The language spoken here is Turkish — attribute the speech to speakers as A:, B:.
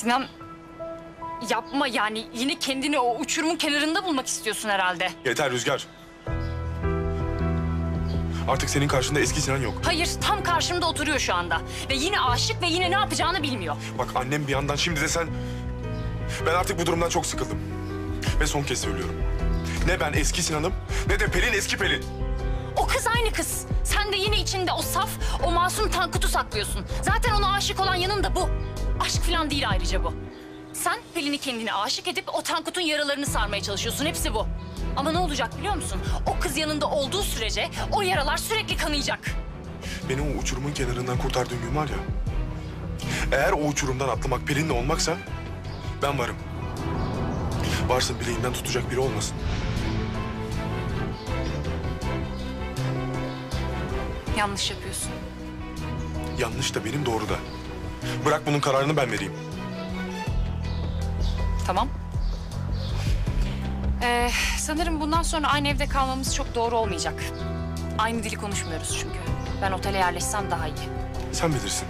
A: Sinan yapma yani yine kendini o uçurumun kenarında bulmak istiyorsun herhalde.
B: Yeter Rüzgar. Artık senin karşında eski Sinan yok.
A: Hayır tam karşımda oturuyor şu anda. Ve yine aşık ve yine ne yapacağını bilmiyor.
B: Bak annem bir yandan şimdi de sen... Ben artık bu durumdan çok sıkıldım. Ve son kez söylüyorum. Ne ben eski Sinan'ım ne de Pelin eski Pelin.
A: O kız aynı kız. Sen de yine içinde o saf, o masum Tankut'u saklıyorsun. Zaten ona aşık olan yanın da bu. Falan değil ayrıca bu. Sen Pelin'i kendine aşık edip o Tankut'un yaralarını sarmaya çalışıyorsun. Hepsi bu. Ama ne olacak biliyor musun? O kız yanında olduğu sürece o yaralar sürekli kanayacak.
B: Beni o uçurumun kenarından kurtardığın gün var ya... Eğer o uçurumdan atlamak Pelin'le olmaksa ben varım. Varsın bileğinden tutacak biri olmasın.
A: Yanlış yapıyorsun.
B: Yanlış da benim doğru da. Bırak bunun kararını ben vereyim.
A: Tamam. Ee, sanırım bundan sonra aynı evde kalmamız çok doğru olmayacak. Aynı dili konuşmuyoruz çünkü. Ben otele yerleşsem daha iyi.
B: Sen bilirsin.